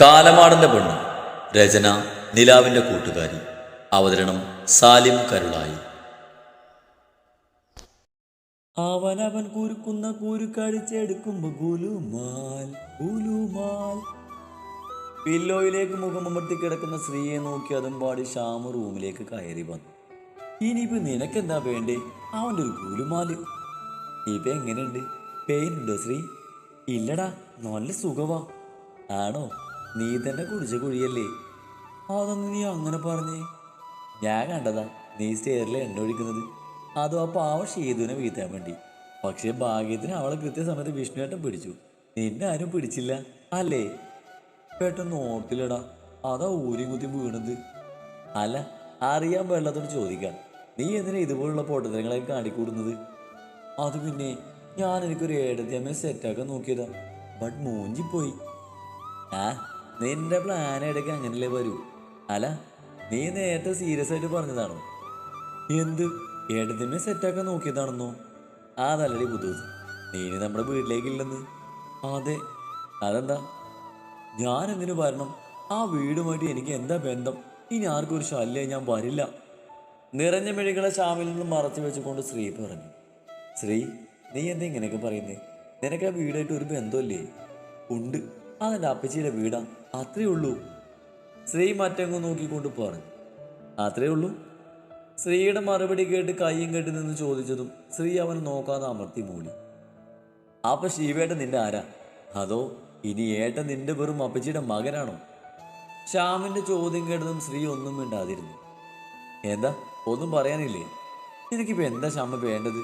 കാലമാടന്റെ പെണ്ണ്. രചന നിലാവിന്റെ കൂട്ടുകാരി. അവതരണം സാലിം കരുളായി. അവനവൻ കുരുക്കുന്ന കുരുക്കടിച്ചെടുക്കുമ്പോ ഗുലുമാൽ ഗുലുമാൽ. പില്ലോയിലേക്ക് മുഖമമർത്തി കിടക്കുന്ന സ്ത്രീയെ നോക്കി അതും പാടി ശ്യാമ റൂമിലേക്ക് കയറി വന്നു. ഇനിയിപ്പോ നിനക്കെന്താ വേണ്ടേ? അവന്റെ ഒരു ഗുലുമാൽ. ഇപ്പൊ എങ്ങനെയുണ്ട്? പെയിൻ ഉണ്ടോ ശ്രീ ഇല്ലടാ നല്ല സുഖവാ. ആണോ? നീ തന്നെ കുടിച്ച കുഴിയല്ലേ? അതൊന്ന് നീ അങ്ങനെ പറഞ്ഞേ. ഞാൻ കണ്ടതാ നീ സ്റ്റേറിൽ എണ്ണ ഒഴിക്കുന്നത്. അതും ആ പാവ ഷീതുവിനെ വീഴ്ത്താൻ വേണ്ടി. പക്ഷേ ഭാഗ്യത്തിന് അവളെ കൃത്യസമയത്ത് വിഷ്ണുവേട്ടൻ പിടിച്ചു. നിന്നെ ആരും പിടിച്ചില്ല അല്ലേ? പെട്ടെന്ന് ഓർത്തില്ലടാ അതാ ഊരി കുത്തി വീണത്. അല്ല അറിയാൻ വെള്ളത്തോട് ചോദിക്കാം. നീ എന്തിനാ ഇതുപോലുള്ള പൊട്ടത്തരങ്ങളൊക്കെ കാണിക്കൂടുന്നത്? അത് പിന്നെ ഞാൻ എനിക്കൊരു ഏടത്തിയമ്മയെ സെറ്റാക്കാൻ നോക്കിയതാ. ബട്ട് മൂഞ്ചിപ്പോയി. ആ നിന്റെ പ്ലാൻ എടുക്കാൻ അങ്ങനല്ലേ വരൂ. അല്ല നീ നേരത്തെ സീരിയസ് ആയിട്ട് പറഞ്ഞതാണോ? എന്ത്? ഏടത്തിയമ്മയെ സെറ്റാക്കാൻ നോക്കിയതാണെന്നോ? അതല്ലടി ബുദ്ധിമുട്ട് നീ ഇനി നമ്മുടെ വീട്ടിലേക്കില്ലെന്ന്. അതെ. അതെന്താ? ഞാൻ എന്തിനു വരണം? ആ വീടുമായിട്ട് എനിക്ക് എന്താ ബന്ധം? ഇനി ആർക്കും ഒരു ശല്യം ഞാൻ വരില്ല. നിറഞ്ഞ മെഴികളെ ശ്യാമിൽ നിന്ന് മറച്ചു വെച്ചുകൊണ്ട് ശ്രീ പറഞ്ഞു. ശ്രീ നീ എന്താ ഇങ്ങനെയൊക്കെ പറയുന്നേ? നിനക്ക് ആ വീടായിട്ട് ഒരു ബന്ധമല്ലേ? ഉണ്ട്. അതെന്റെ അപ്പച്ചിയുടെ വീടാ. അത്രേ ഉള്ളൂ. സ്ത്രീ മറ്റങ്ങ് നോക്കിക്കൊണ്ട് പറഞ്ഞു അത്രേ ഉള്ളൂ. സ്ത്രീയുടെ മറുപടി കേട്ട് കയ്യും കെട്ടി നിന്ന് ചോദിച്ചതും സ്ത്രീ അവൻ നോക്കാതെ അമർത്തി മൂടി. അപ്പൊ ശിവേട്ടൻ നിന്റെ ആരാ? അതോ ഇനി ഏട്ടൻ നിന്റെ വെറും അപ്പച്ചിയുടെ മകനാണോ? ശ്യാമിന്റെ ചോദ്യം കേട്ടതും സ്ത്രീ ഒന്നും മിണ്ടാതിരുന്നു. എന്താ? ഒന്നും പറയാനില്ലേ? എനിക്കിപ്പോ എന്താ ശ്യാമ വേണ്ടത്?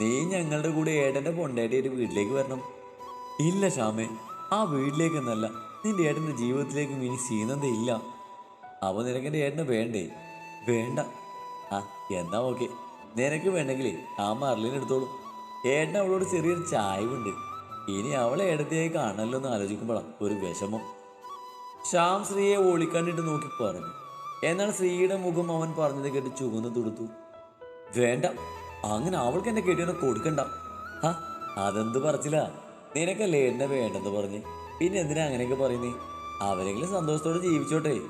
നീ ഞങ്ങളുടെ കൂടെ ഏട്ടന്റെ പൊണ്ടേറ്റായിട്ട് വീട്ടിലേക്ക് വരണം. ഇല്ല ശ്യാമേ. ആ വീട്ടിലേക്കെന്നല്ല നിന്റെ ഏട്ടന്റെ ജീവിതത്തിലേക്ക് ഇനി സീനന്തേ ഇല്ല. അപ്പൊ നിനക്കെന്റെ ഏട്ടനെ വേണ്ടേ? വേണ്ട. ആ എന്നാ ഓക്കെ. നിനക്ക് വേണ്ടെങ്കിലേ ആ മറലിന് എടുത്തോളൂ. ഏട്ടൻ അവളോട് ചെറിയൊരു ചായവുണ്ട്. ഇനി അവളെ ഏടത്തിയായി കാണല്ലോ എന്ന് ആലോചിക്കുമ്പോഴാണ് ഒരു വിഷമം. ശ്യാം ശ്രീയെ ഓളിക്കണ്ടിട്ട് നോക്കി പറഞ്ഞു. എന്നാൽ ശ്രീയുടെ മുഖം അവൻ പറഞ്ഞത് കേട്ട് ചുവന്ന് തുടുത്തു. വേണ്ട അങ്ങനെ അവൾക്ക് എന്നെ കെട്ടിയൊക്കെ കൊടുക്കണ്ട. ആ അതെന്ത് പറച്ചില്ല നിനക്കല്ലേ എന്നെ വേണ്ടെന്ന് പറഞ്ഞ്? പിന്നെ എന്തിനാ അങ്ങനെയൊക്കെ പറയുന്നേ? അവരെങ്കിലും സന്തോഷത്തോടെ ജീവിച്ചോട്ടെ.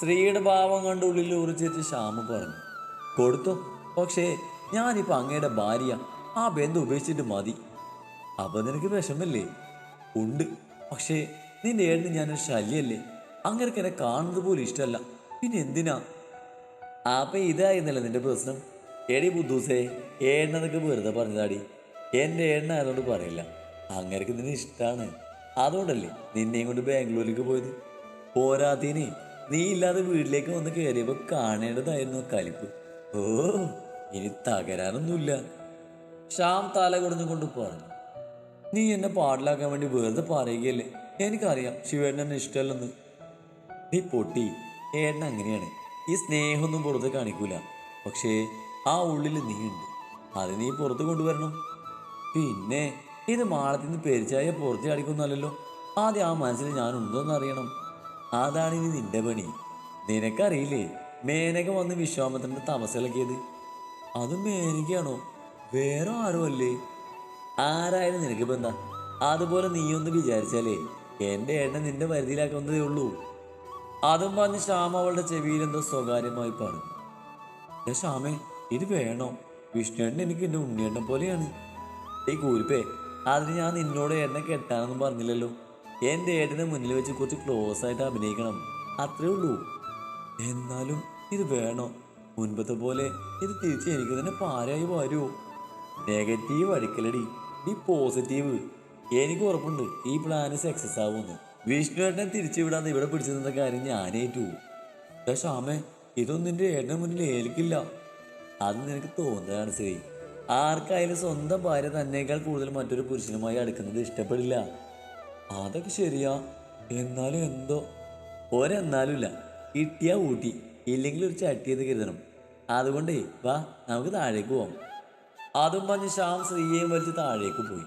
സ്ത്രീയുടെ ഭാവം കണ്ട് ഉള്ളിൽ ഉറിച്ചിട്ട് ശ്യാമ പറഞ്ഞു കൊടുത്തു. പക്ഷേ ഞാനിപ്പോൾ അങ്ങയുടെ ഭാര്യ. ആ ബന്ധം ഉപേക്ഷിച്ചിട്ട് മതി. അപ്പം നിനക്ക് വിഷമല്ലേ? ഉണ്ട്. പക്ഷേ നിന്റെ ഏഴിന് ഞാനൊരു ശല്യല്ലേ? അങ്ങനെയൊക്കെ എന്നെ കാണുന്നത് പോലും ഇഷ്ടമല്ല പിന്നെ എന്തിനാ? അപ്പം ഇതായിരുന്നല്ലോ നിന്റെ പ്രശ്നം. എടി ബുദ്ധൂസേ ഏണ്ണതൊക്കെ വെറുതെ പറഞ്ഞതാടി. എന്റെ ഏണ്ണ ആയതുകൊണ്ട് പറയില്ല. അങ്ങനെയൊക്കെ നിന്നെ ഇഷ്ടമാണ് അതുകൊണ്ടല്ലേ നിന്നെയും കൊണ്ട് ബാംഗ്ലൂരിലേക്ക് പോയത്? പോരാത്തീന് നീ ഇല്ലാതെ വീട്ടിലേക്ക് വന്ന് കയറിയപ്പോൾ കാണേണ്ടതായിരുന്നു കലിപ്പ്. ഓ ഇനി തകരാനൊന്നുമില്ല ശ്യാം തല കുടഞ്ഞുകൊണ്ട് പറഞ്ഞു. നീ എന്നെ പാടിലാക്കാൻ വേണ്ടി വെറുതെ പറയുകയല്ലേ? എനിക്കറിയാം ശിവേട്ടൻ എന്നെ ഇഷ്ടമല്ലെന്ന്. നീ പൊട്ടി. ഏട്ടൻ അങ്ങനെയാണ്. ഈ സ്നേഹമൊന്നും പുറത്ത് കാണിക്കൂല. പക്ഷേ ആ ഉള്ളിൽ നീ ഉണ്ട് അത് നീ പുറത്ത് കൊണ്ടുവരണം. പിന്നെ ഇത് മാളത്തിൽ നിന്ന് പെരിച്ചായ പുറത്ത് കാണിക്കൊന്നല്ലല്ലോ ആദ്യം ആ മനസ്സിൽ ഞാൻ ഉണ്ടോന്ന് അറിയണം. അതാണ് ഇനി നിന്റെ പണി. നിനക്കറിയില്ലേ മേനക വന്ന് വിശ്വാമിത്രന്റെ തമസിലാക്കിയത് അത് മേനകയാണോ? വേറെ ആരോ അല്ലേ? ആരായാലും നിനക്ക് ഇപ്പൊ എന്താ? അതുപോലെ നീ ഒന്ന് വിചാരിച്ചാലേ എന്റെ ഏട്ടൻ നിന്റെ പരിധിയിലാക്കുന്നതേ ഉള്ളൂ. അതും പറഞ്ഞ് ശ്യാമ അവളുടെ ചെവിയിൽ എന്തോ സ്വകാര്യമായി പറഞ്ഞു "ദേ ശ്യാമേ ഇത് വേണോ? വിഷ്ണുവേട്ടൻ എനിക്ക് എന്റെ ഉണ്ണിയെണ്ണ പോലെയാണ്. ഈ കൂരിപ്പേ അതിന് ഞാൻ നിന്നോട് ഏട്ടനെ കെട്ടാനൊന്നും പറഞ്ഞില്ലല്ലോ. എന്റെ ഏട്ടനെ മുന്നിൽ വെച്ച് കുറച്ച് ക്ലോസ് ആയിട്ട് അഭിനയിക്കണം. അത്രേ ഉള്ളൂ. എന്നാലും ഇത് വേണോ? മുൻപത്തെ പോലെ ഇത് തിരിച്ച് എനിക്ക് തന്നെ പാരായി വരുമോ നെഗറ്റീവ് അടിക്കലടി. ഈ പോസിറ്റീവ് എനിക്ക് ഉറപ്പുണ്ട്. ഈ പ്ലാന് സക്സസ് ആവുമെന്ന്. വിഷ്ണുവേട്ടനെ തിരിച്ചു വിടാന്ന് ഇവിടെ പിടിച്ചു നിന്ന കാര്യം ഞാനേറ്റു പക്ഷേ ആമേ ഇതൊന്നും നിന്റെ ഏട്ടനെ മുന്നിൽ ഏൽക്കില്ല. അത് നിനക്ക് തോന്നുന്നതാണ് ശ്രീ. ആർക്കായാലും സ്വന്തം ഭാര്യ തന്നേക്കാൾ കൂടുതൽ മറ്റൊരു പുരുഷനുമായി അടുക്കുന്നത് ഇഷ്ടപ്പെടില്ല. അതൊക്കെ ശരിയാ. എന്നാലും എന്തോ ഒരെന്നാലും ഇല്ല. കിട്ടിയാ ഊട്ടി ഇല്ലെങ്കിൽ ഒരു ചട്ടിയത് കരുതണം. അതുകൊണ്ടേ വാ നമുക്ക് താഴേക്ക് പോവാം. അതും പറഞ്ഞ് ശ്യാം ശ്രീയെയും വലിച്ച് താഴേക്ക് പോയി.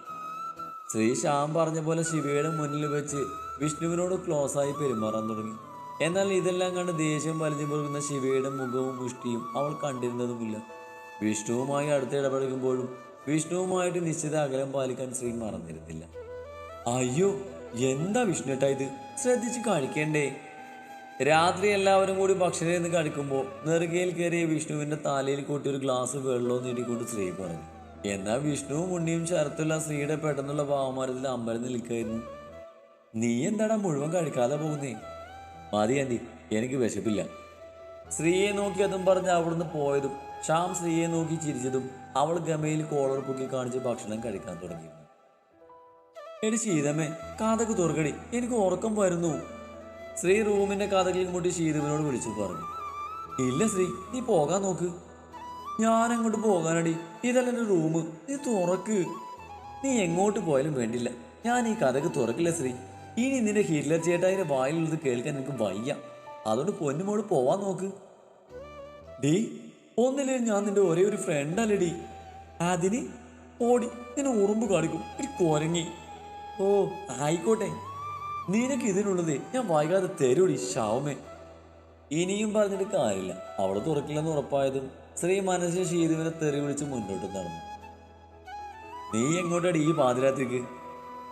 ശ്രീ ശ്യാം പറഞ്ഞ പോലെ ശിവയുടെ മുന്നിൽ വെച്ച് വിഷ്ണുവിനോട് ക്ലോസ് ആയി പെരുമാറാൻ തുടങ്ങി. എന്നാൽ ഇതെല്ലാം കണ്ട് ദേഷ്യം വലിഞ്ഞു പോകുന്ന ശിവയുടെ മുഖവും മുഷ്ടിയും അവൾ കണ്ടിരുന്നതുമില്ല. വിഷ്ണുവുമായി അടുത്ത് ഇടപഴകുമ്പോഴും വിഷ്ണുവുമായിട്ട് നിശ്ചിത അകലം പാലിക്കാൻ ശ്രീ മറന്നിരുന്നില്ല. അയ്യോ എന്താ വിഷ്ണുട്ടാ ഇത്? ശ്രദ്ധിച്ച് കഴിക്കണ്ടേ രാത്രി എല്ലാവരും കൂടി ഭക്ഷണം എന്ന് കഴിക്കുമ്പോൾ നെറുകയിൽ കയറിയ വിഷ്ണുവിന്റെ തലയിൽ കൂട്ടി ഒരു ഗ്ലാസ് വെള്ളവും നേടിക്കൊണ്ട് ശ്രീ പറഞ്ഞു. എന്നാൽ വിഷ്ണുവും ഉണ്ണിയും ശരത്തുള്ള ശ്രീയുടെ പെട്ടെന്നുള്ള ഭാവമാരത്തിൽ അമ്പരം നിൽക്കായിരുന്നു നീ എന്താടാ മുഴുവൻ കഴിക്കാതെ പോകുന്നേ? മതി ആന്റി എനിക്ക് വിശപ്പില്ല. ശ്രീയെ നോക്കി അതും പറഞ്ഞ് അവിടുന്ന് പോയതും ശ്യാം ശ്രീയെ നോക്കി ചിരിച്ചതും അവൾ ഗമയിൽ കോളർ പൊക്കി കാണിച്ച് ഭക്ഷണം കഴിക്കാൻ തുടങ്ങി. എടി ശീതമ്മേ കഥക്ക് തുറക്കടി എനിക്ക് ഉറക്കം വരുന്നു. ശ്രീ റൂമിന്റെ കഥകളിൽ മുട്ടി ശീതവിനോട് വിളിച്ചു പറഞ്ഞു. ഇല്ല ശ്രീ നീ പോകാൻ നോക്ക്. ഞാൻ അങ്ങോട്ട് പോകാനടി ഇതല്ല എന്റെ റൂം നീ തുറക്ക്. നീ എങ്ങോട്ട് പോയാലും വേണ്ടില്ല ഞാൻ ഈ കഥക്ക് തുറക്കില്ല ശ്രീ ഇനി നിന്റെ ഹിറ്റ്ലർ ചേട്ടായിന്റെ വായിലുള്ളത് കേൾക്കാൻ എനിക്ക് വയ്യ. അതുകൊണ്ട് പൊന്നുമോൾ പോവാൻ നോക്ക്. ഡീ ഒന്നില്ലേ ഞാൻ നിന്റെ ഒരേ ഒരു ഫ്രണ്ട് ഡി അതിന് ഓടി നിന്നെ ഉറുമ്പ് കാണിക്കും ഒരു കൊരങ്ങി. ഓ ആയിക്കോട്ടെ. നിനക്ക് ഇതിനുള്ളത് ഞാൻ വൈകാതെ തരൂടി ശാവമേ ഇനിയും പറഞ്ഞിട്ട് കാര്യമില്ല. അവളെ തുറക്കില്ലെന്ന് ഉറപ്പായതും ശ്രീ മനസ്സിൽ ശീതുവിനെ തെറി വിളിച്ച് മുന്നോട്ട് നടന്നു. നീ എങ്ങോട്ടാടി ഈ പാതിരാത്രിക്ക്?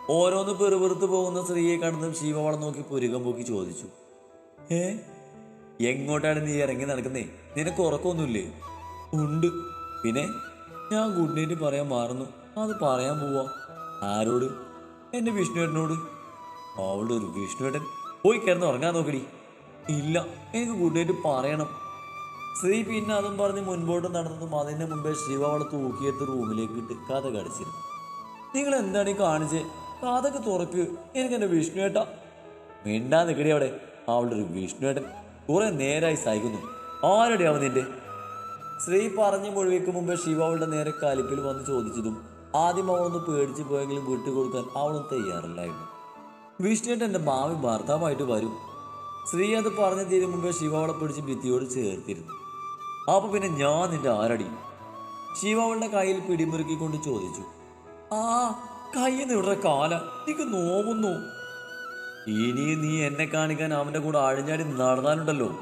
ഓരോന്ന് പെറുപെറുത്ത് പോകുന്ന സ്ത്രീയെ കണ്ടതും ശിവ അവളെ നോക്കി പുരുകം പോക്കി ചോദിച്ചു. ഏ? എങ്ങോട്ടാണ് നീ ഇറങ്ങി നടക്കുന്നേ? നിനക്ക് ഉറക്കമൊന്നുമില്ലേ? ഉണ്ട്. പിന്നെ ഞാൻ ഗുഡ് നൈറ്റ് പറയാൻ മാറുന്നു. അത് പറയാൻ പോവാ. ആരോട്? എന്റെ വിഷ്ണുവേട്ടനോട്. അവളുടെ ഒരു വിഷ്ണുവേട്ടൻ. പോയി കിടന്ന് ഉറങ്ങാൻ നോക്കടി. ഇല്ല എനിക്ക് ഗുഡ് നൈറ്റ് പറയണം. സ്ത്രീ പിന്നെ അതും പറഞ്ഞ് മുൻപോട്ട് നടന്നതും അതിന്റെ മുമ്പേ ശിവ അവളെ തൂക്കിയെടുത്ത് റൂമിലേക്ക് ഇട്ട് കഥ കടിച്ചിരുന്നു. നിങ്ങൾ എന്താണ് ഈ കാണിച്ചേ? കാതൊക്കെ തുറക്ക്. എനിക്ക് എന്റെ വിഷ്ണുവേട്ട. മിണ്ടാ നിൽക്കടി അവിടെ. അവളുടെ ഒരു വിഷ്ണുവേട്ടൻ കുറെ നേരായി സഹിക്കുന്നു. ആരുടെ അവൻ നിന്റെ? ശ്രീ പറഞ്ഞു മുഴുവയ്ക്ക് മുമ്പേ ശിവ അവളുടെ നേരെ കലിപ്പിൽ വന്ന് ചോദിച്ചതും ആദ്യം അവളൊന്ന് പേടിച്ചു പോയെങ്കിലും വിട്ടുകൊടുക്കാൻ അവളും തയ്യാറില്ലായിരുന്നു. വിഷ്ണുവേട്ടൻ എന്റെ ഭാവി ഭർത്താവായിട്ട് വരും. ശ്രീ അത് പറഞ്ഞു തീരും മുമ്പേ ശിവ അവളെ പിടിച്ച് ഭിത്തിയോട് ചേർത്തിരുന്നു. അപ്പൊ പിന്നെ ഞാൻ നിന്റെ ആരടി? ശിവ അവളുടെ കയ്യിൽ പിടിമുറുക്കിക്കൊണ്ട് ചോദിച്ചു. ആ കയ്യിൽ നിവിടെ കാല. നിനക്ക് നോവുന്നു. ഇനി നീ എന്നെ കാണിക്കാൻ അവന്റെ കൂടെ അഴിഞ്ഞാടി നടന്നാലുണ്ടല്ലോ.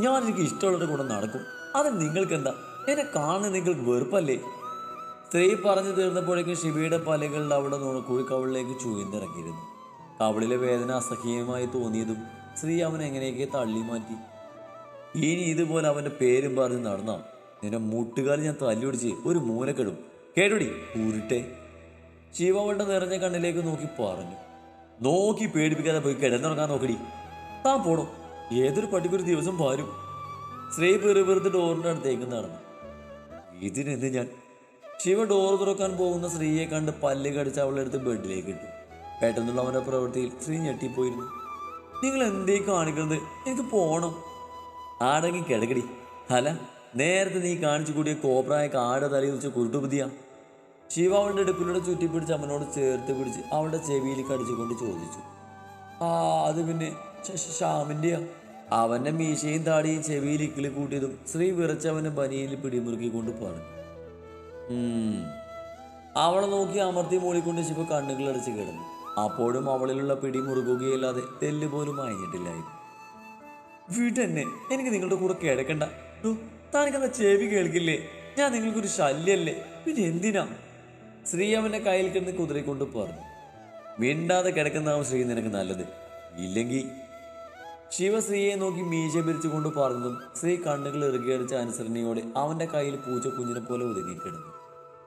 ഞാൻ എനിക്ക് ഇഷ്ടമുള്ളവരുടെ കൂടെ നടക്കും. അത് നിങ്ങൾക്ക് എന്താ എന്നെ കാണുന്ന നിങ്ങൾക്ക് വെറുപ്പല്ലേ? സ്ത്രീ പറഞ്ഞു തീർന്നപ്പോഴേക്കും ശിവയുടെ പലകളിൽ അവിടെ നുണക്കൂടി കവളിലേക്ക് ചൂഴ്ന്നിറങ്ങിയിരുന്നു കവളിലെ വേദന അസഹ്യമായി തോന്നിയതും സ്ത്രീ അവൻ എങ്ങനെയൊക്കെ തള്ളി മാറ്റി. ഇനി ഇതുപോലെ അവന്റെ പേരും പറഞ്ഞ് നടന്നാം. നിന്റെ മുട്ടുകാലി ഞാൻ തല്ലിയൊടിച്ച് ഒരു മൂലക്കെടും. കേട്ടോടി? ഉരുട്ടെ. ശിവ അവളുടെ നിറഞ്ഞ കണ്ണിലേക്ക് നോക്കി പറഞ്ഞു. നോക്കി പേടിപ്പിക്കാതെ പോയി കിടന്നുറങ്ങാൻ നോക്കടി. താൻ പോണോ? ഏതൊരു പട്ടിക്കൊരു ദിവസം പാരും. ശ്രീ പെറുപെറുത്ത് ഡോറിന്റെ അടുത്തേക്ക് നടന്നു. ഇതിനെന്ത് ഞാൻ? ശിവ ഡോർ തുറക്കാൻ പോകുന്ന സ്ത്രീയെ കണ്ട് പല്ല് കടിച്ച് അവളെടുത്ത് ബെഡിലേക്ക് ഇട്ടു. പെട്ടെന്നുള്ള അവന്റെ പ്രവൃത്തിയിൽ സ്ത്രീ ഞെട്ടിപ്പോയിരുന്നു. നിങ്ങൾ എന്തേ കാണിക്കുന്നത്? എനിക്ക് പോണം. ആടങ്ങി കിടക്കടി. അല്ല നേരത്തെ നീ കാണിച്ചു കൂടിയ കോപ്രായ കാട് തലയിൽ വെച്ച് കുരുട്ടുബുദ്ധിയാ ശിവ അവളുടെ അടുപ്പിലൂടെ ചുറ്റിപ്പിടിച്ച് അമ്മനോട് ചേർത്ത് പിടിച്ച് അവളുടെ ചെവിയിൽ കടിച്ചുകൊണ്ട് ചോദിച്ചു. ആ അത് പിന്നെ ശ്യാമിന്റെയാ? അവന്റെ മീശയും താടിയും ചെവിയിൽ ഇക്കിളി കൂട്ടിയതും ശ്രീ വിറച്ച് അവന്റെ ബനിയിൽ പിടിമുറുക്കിക്കൊണ്ട് പറഞ്ഞു. അവളെ നോക്കി അമർത്തി മൂളിക്കൊണ്ട് ശിവ കണ്ണുകൾ അടച്ച് കിടന്നു. അപ്പോഴും അവളിലുള്ള പിടി മുറുകുകയല്ലാതെ തെല്ല് പോലും അയഞ്ഞിട്ടില്ലായിരുന്നു. വീട്ടെന്നെ എനിക്ക് നിങ്ങളുടെ കൂടെ കിടക്കണ്ട. താനിക്കെന്താ ചെവി കേൾക്കില്ലേ? ഞാൻ നിങ്ങൾക്കൊരു ശല്യല്ലേ? പിന്നെ എന്തിനാ? ശ്രീ അവന്റെ കയ്യിൽ കിടന്ന് കുതിരക്കൊണ്ട് പറഞ്ഞു മിണ്ടാതെ കിടക്കുന്നതാവും ശ്രീ നിനക്ക് നല്ലത്. ഇല്ലെങ്കിൽ ശിവ ശിവശ്രീയെ നോക്കി മീശ പിരിച്ചുകൊണ്ട് പറഞ്ഞതും ശ്രീ കണ്ണുകൾ ഇറുകിയടിച്ച അനുസരണയോടെ അവന്റെ കയ്യിൽ പൂച്ച കുഞ്ഞിനെ പോലെ ഒതുങ്ങിക്കിടന്നു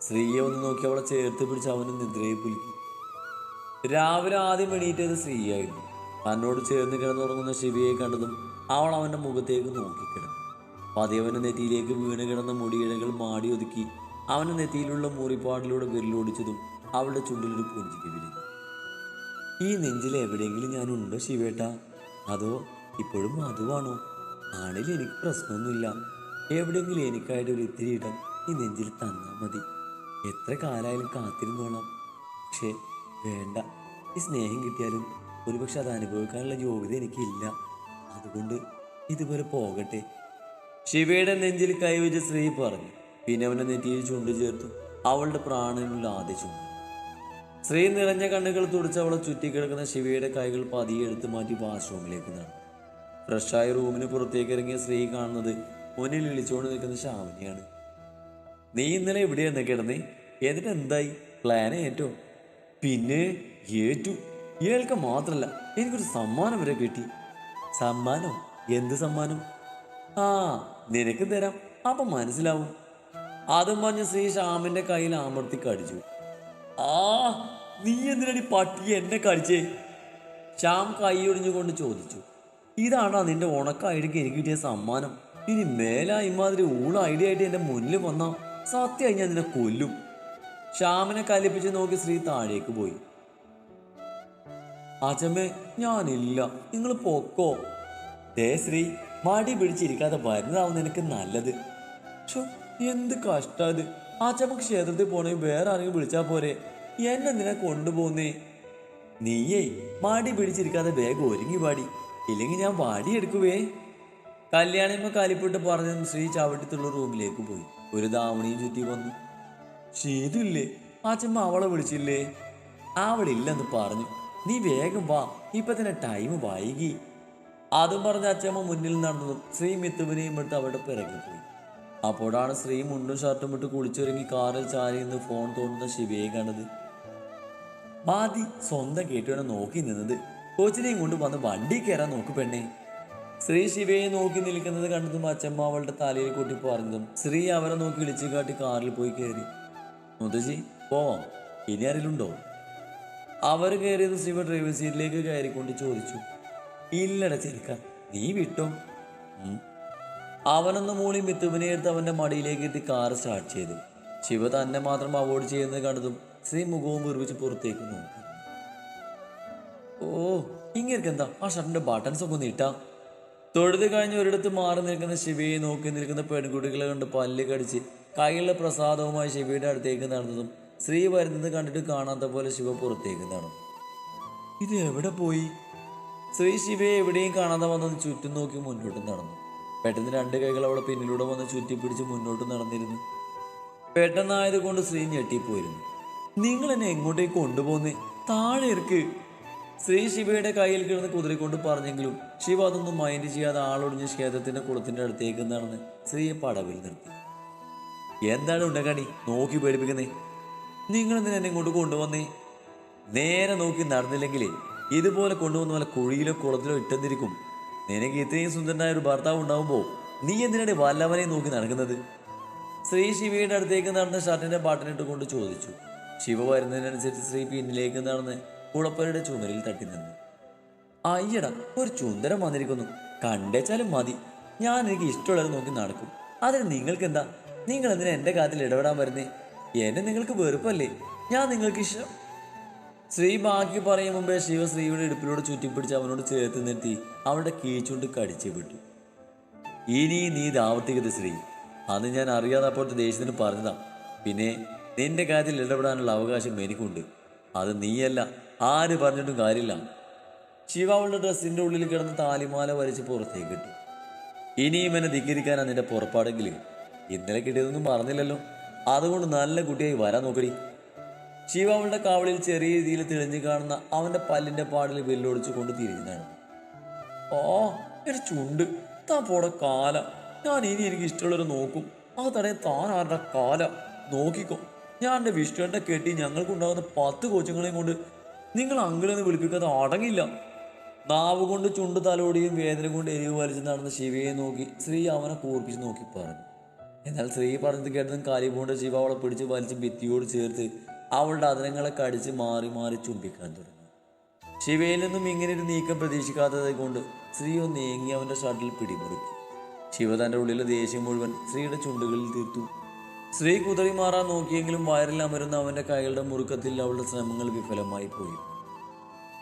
ശ്രീയെ ഒന്ന് നോക്കി അവളെ ചേർത്ത് പിടിച്ച് അവന് നിദ്രയെ പുലുക്കി രാവിലെ ആദ്യം എണീറ്റത് ശ്രീയായിരുന്നു തന്നോട് ചേർന്ന് കിടന്നുറങ്ങുന്ന ശിവയെ കണ്ടതും അവൾ അവന്റെ മുഖത്തേക്ക് നോക്കിക്കിടന്നു പതിയവന്റെ നെറ്റിയിലേക്ക് വീണ് കിടന്ന മുടിയിഴകൾ മാടി ഒതുക്കി അവന്റെ നെറ്റിയിലുള്ള മുറിപ്പാടിലൂടെ വിരലോടിച്ചതും അവളുടെ ചുണ്ടിലൊരു പുഞ്ചിരി വിരിഞ്ഞു. ഈ നെഞ്ചിൽ എവിടെയെങ്കിലും ഞാനുണ്ടോ ശിവേട്ട? അതോ ഇപ്പോഴും മധുവാണോ? ആണിൽ എനിക്ക് പ്രശ്നമൊന്നുമില്ല. എവിടെയെങ്കിലും എനിക്കായിട്ട് ഒരു ഇത്തിരി ഇടം ഈ നെഞ്ചിൽ തന്നാൽ മതി. എത്ര കാലായാലും കാത്തിരുന്നോളാം പക്ഷേ വേണ്ട. ഈ സ്നേഹം കിട്ടിയാലും ഒരുപക്ഷെ അത് അനുഭവിക്കാനുള്ള യോഗ്യത എനിക്കില്ല. അതുകൊണ്ട് ഇതുപോലെ പോകട്ടെ. ശിവയുടെ നെഞ്ചിൽ കൈവച്ച് ശ്രീ പറഞ്ഞു. പിന്നെ അവന്റെ നെറ്റിയിൽ ചുണ്ടു ചേർത്തു. അവളുടെ പ്രാണനുള്ള ആദ്യ ചുണ്ട്. സ്ത്രീ നിറഞ്ഞ കണ്ണുകൾ തുടച്ച് അവളെ ചുറ്റിക്കിടക്കുന്ന ശിവയുടെ കൈകൾ പതിയെ എടുത്തു മാറ്റി വാഷ്റൂമിലേക്ക് നടന്നു. ഫ്രഷായ റൂമിന് പുറത്തേക്ക് ഇറങ്ങിയ സ്ത്രീ കാണുന്നത് മുന്നിൽ ഇളിച്ചുകൊണ്ട് നിൽക്കുന്ന ശാമിനിയാണ് നീ ഇന്നലെ എവിടെയായിരുന്നു കിടന്നേ? എന്നിട്ട് എന്തായി? പ്ലാൻ ഏറ്റോ. പിന്നെ ഏറ്റു. ഇയാൾക്ക് മാത്രല്ല എനിക്കൊരു സമ്മാനം വരെ കിട്ടി. സമ്മാനം? എന്ത് സമ്മാനം? ആ നിനക്ക് തരാം. അപ്പം മനസ്സിലാവും. അതും പറഞ്ഞ് ശ്രീ ശ്യാമിന്റെ കയ്യിൽ അമർത്തി കടിച്ചു. ആ നീ എന്തിനടി പട്ടി എന്നെ കടിച്ചേ? ശ്യാം കൈയൊടിഞ്ഞുകൊണ്ട് ചോദിച്ചു. ഇതാണോ നിന്റെ ഉണക്ക ഐഡിയക്ക് എനിക്ക് കിട്ടിയ സമ്മാനം. ഇനി മേലാ ഇമാതിരി ഊള ഐഡിയ ആയിട്ട് എന്റെ മുന്നിൽ വന്നാ സത്യം ഞാൻ നിന്നെ കൊല്ലും. ശ്യാമിനെ കലിപ്പിച്ച് നോക്കി ശ്രീ താഴേക്ക് പോയി. അജമേ ഞാനില്ല. നിങ്ങൾ പൊക്കോ. ദേ ശ്രീ മടി പിടിച്ചിരിക്കാതെ വരുന്നതാവും നിനക്ക് നല്ലത്. ഷോ എന്ത് കഷ്ടാത്? അച്ചമ്മക്ക് ക്ഷേത്രത്തിൽ പോണേ വേറെ ആരെങ്കിലും വിളിച്ചാ പോരെ? എന്നെ നിന്നെ കൊണ്ടുപോകുന്നേ നീയേ മാടി പിടിച്ചിരിക്കാതെ വേഗം ഒരുങ്ങി പാടി ഇല്ലെങ്കിൽ ഞാൻ വാടി എടുക്കുവേ കല്യാണിമ്മ കാലിപ്പിട്ട് പറഞ്ഞതും ശ്രീ ചവിട്ടിത്തുള്ള റൂമിലേക്ക് പോയി. ഒരു ദാവണിയും ചുറ്റി വന്നു. ശീതില്ലേ അച്ഛമ്മ അവളെ വിളിച്ചില്ലേ? അവളില്ലെന്ന് പറഞ്ഞു. നീ വേഗം വാ. ഇപ്പൊ തന്നെ ടൈം വൈകി. അതും പറഞ്ഞ അച്ഛമ്മ മുന്നിൽ നടന്നതും ശ്രീ മിത്തുവിനെയും എടുത്ത് അവിടെ പിറകെ പോയി. അപ്പോഴാണ് സ്ത്രീ മുണ്ടും ഷർട്ടും ഇട്ട് കുളിച്ചൊരുങ്ങി കാറിൽ ചാരി നിന്ന് ഫോൺ തോന്നുന്ന ശിവയെ കണ്ടത്. മാതി സ്വന്തം കേട്ടുവേണം നോക്കി നിന്നത്. കോച്ചിനെയും കൊണ്ട് വന്ന് വണ്ടി കയറാൻ നോക്ക് പെണ്ണേ. സ്ത്രീ ശിവയെ നോക്കി നിൽക്കുന്നത് കണ്ടതും അച്ഛമ്മ അവളുടെ തലയിൽ കൊട്ടി പറഞ്ഞതും സ്ത്രീ അവരെ നോക്കി ഇളിച്ചു കാട്ടി കാറിൽ പോയി കയറി. മുത്തശ്ശി പോവാം. ഇനി ആരെങ്കിലുണ്ടോ അവർ കയറിയത് ശിവ ഡ്രൈവർ സീറ്റിലേക്ക് കയറിക്കൊണ്ട് ചോദിച്ചു. ഇല്ലട ചെറുക്ക നീ വിട്ടോ. അവനൊന്ന് മൂളി മിത്തുവിനെ എടുത്ത് അവന്റെ മടിയിലേക്ക് എത്തി കാർ സ്റ്റാർട്ട് ചെയ്തു. ശിവ തന്നെ മാത്രം അവോയ്ഡ് ചെയ്യുന്നത് കണ്ടതും ശ്രീ മുഖവും വീർപ്പിച്ച് പുറത്തേക്ക് നോക്കി. ഓ ഇങ്ങനെ എന്താ? ആ ഷർട്ടിന്റെ ബട്ടൺസ് ഒക്കെ നീട്ടാ തൊഴുത് കഴിഞ്ഞ് ഒരിടത്ത് മാറി നിൽക്കുന്ന ശിവയെ നോക്കി നിൽക്കുന്ന പെൺകുട്ടികളെ കണ്ട് പല്ല് കടിച്ച് കൈയുള്ള പ്രസാദവുമായി ശിവയുടെ അടുത്തേക്ക് നടന്നതും ശ്രീ വരുന്നത് കണ്ടിട്ട് കാണാത്ത പോലെ ശിവ പുറത്തേക്ക് നടന്നു. ഇത് എവിടെ പോയി? ശ്രീ ശിവയെ എവിടെയും കാണാതെ വന്നത് ചുറ്റും നോക്കി മുന്നോട്ട് നടന്നു. പെട്ടെന്ന് രണ്ട് കൈകൾ അവളെ പിന്നിലൂടെ വന്ന് ചുറ്റിപ്പിടിച്ച് മുന്നോട്ട് നടന്നിരുന്നു. പെട്ടെന്നായതുകൊണ്ട് ശ്രീ ഞെട്ടിപ്പോയിരുന്നു. നിങ്ങൾ എന്നെ എങ്ങോട്ടേക്ക് കൊണ്ടുപോകുന്നേ താഴെ ഇറക്ക് ശ്രീ ശിവയുടെ കയ്യിൽ കിടന്ന് കുതിരക്കൊണ്ട് പറഞ്ഞെങ്കിലും ശിവ അതൊന്നും മൈൻഡ് ചെയ്യാതെ ആളൊടിഞ്ഞ് ക്ഷേത്രത്തിന്റെ കുളത്തിന്റെ അടുത്തേക്ക് നടന്ന് ശ്രീയെ പടവിൽ നിർത്തി. എന്താണ് ഉണ്ടകണി? നോക്കി പേടിപ്പിക്കുന്നേ. നിങ്ങൾ എന്തിനാ എന്നെ ഇങ്ങോട്ട് കൊണ്ടുവന്നേ? നേരെ നോക്കി നടന്നില്ലെങ്കിലേ ഇതുപോലെ കൊണ്ടുവന്ന പോലെ കുഴിയിലോ കുളത്തിലോ ഇട്ടെന്നിരിക്കും നിനക്ക് ഇത്രയും സുന്ദരനായ ഒരു ഭർത്താവ് ഉണ്ടാവുമ്പോൾ നീ എന്തിനാണ് വല്ലവനെ നോക്കി നടക്കുന്നത്? ശ്രീ ശിവയുടെ അടുത്തേക്ക് നടന്ന ഷർട്ടിന്റെ പാട്ടിനിട്ട് കൊണ്ട് ചോദിച്ചു. ശിവ വരുന്നതിനനുസരിച്ച് ശ്രീ പിന്നിലേക്ക് നടന്ന് കുളപ്പരയുടെ ചുമരിൽ തട്ടി നിന്നു. അയ്യടാ ഒരു ചുന്ദരം വന്നിരിക്കുന്നു. കണ്ടേച്ചാലും മതി. ഞാൻ എനിക്ക് ഇഷ്ടമുള്ളത് നോക്കി നടക്കും. അതിന് നിങ്ങൾക്ക് എന്താ നിങ്ങൾ എന്തിനാ എന്റെ കാര്യത്തിൽ ഇടപെടാൻ വരുന്നേ? എന്നെ നിങ്ങൾക്ക് വെറുപ്പല്ലേ? ഞാൻ നിങ്ങൾക്ക് ഇഷ്ടം. ശ്രീ ബാക്കി പറയും മുമ്പേ ശിവ ശ്രീയുടെ ഇടുപ്പിലൂടെ ചുറ്റിപ്പിടിച്ച് അവനോട് ചേർത്ത് നിർത്തി. അവളുടെ കീച്ചുകൊണ്ട് കടിച്ചു വിട്ടു. ഇനി നീ ഇത് ശ്രീ അത് ഞാൻ അറിയാതെ അപ്പോഴത്തെ ദേഷ്യത്തിന് പറഞ്ഞതാ. പിന്നെ നിന്റെ കാര്യത്തിൽ ഇടപെടാനുള്ള അവകാശം എനിക്കുണ്ട്. അത് നീയല്ല ആര് പറഞ്ഞിട്ടും കാര്യമില്ല. ശിവ അവളുടെ ഡ്രസ്സിന്റെ ഉള്ളിൽ കിടന്ന് താലിമാല വലിച്ച് പുറത്തേക്ക് ഇട്ടു. ഇനിയും എന്നെ ധിക്കരിക്കാനാണ് നിന്റെ പുറപ്പാടെങ്കിൽ ഇന്നലെ കിട്ടിയതൊന്നും പറഞ്ഞില്ലല്ലോ അതുകൊണ്ട് നല്ല കുട്ടിയായി വരാൻ നോക്കടി. ശിവ അവളുടെ കാവളിൽ ചെറിയ രീതിയിൽ തെളിഞ്ഞു കാണുന്ന അവന്റെ പല്ലിന്റെ പാടിൽ വെല്ലൊടിച്ചു കൊണ്ട് തിരിഞ്ഞു നടന്നു. ഓ എന്റെ ചുണ്ട്. താൻ പോടെ കാല. ഞാൻ ഇനി എനിക്ക് ഇഷ്ടമുള്ളവരെ നോക്കും. ആ തടയാൻ താൻ ആരുടെ കാല? നോക്കിക്കോ. ഞാൻ എന്റെ വിഷ്ണുവിന്റെ കെട്ടി ഞങ്ങൾക്കുണ്ടാകുന്ന പത്ത് കോച്ചുങ്ങളെയും കൊണ്ട് നിങ്ങൾ അങ്കിളെന്ന് വിളിപ്പിക്കാതെ അടങ്ങില്ല. നാവ് കൊണ്ട് ചുണ്ട് തലോടിയും വേദന കൊണ്ട് എരിവ് വലിച്ചു നടന്ന ശിവയെ നോക്കി ശ്രീ അവനെ കൂർപ്പിച്ച് നോക്കി പറഞ്ഞു. എന്നാൽ ശ്രീ പറഞ്ഞത് കേട്ടതും കാലിപൂണ്ട ശിവ അവളെ പിടിച്ച് വലിച്ച് ഭിത്തിയോട് ചേർത്ത് അവളുടെ അതിരങ്ങളെ കടിച്ച് മാറി മാറി ചുംബിക്കാൻ തുടങ്ങി. ശിവയിൽ നിന്നും ഇങ്ങനെ ഒരു നീക്കം പ്രതീക്ഷിക്കാത്തത് കൊണ്ട് ഒന്ന് നീങ്ങി അവന്റെ ഷർട്ടിൽ പിടിമുറുക്കി. ശിവ തന്റെ ഉള്ളിലെ ദേഷ്യം മുഴുവൻ സ്ത്രീയുടെ ചുണ്ടുകളിൽ തീർത്തു. സ്ത്രീ കുതറി മാറാൻ നോക്കിയെങ്കിലും വയറിൽ അമരുന്ന അവന്റെ കൈകളുടെ മുറുക്കത്തിൽ അവളുടെ ശ്രമങ്ങൾ വിഫലമായി പോയി.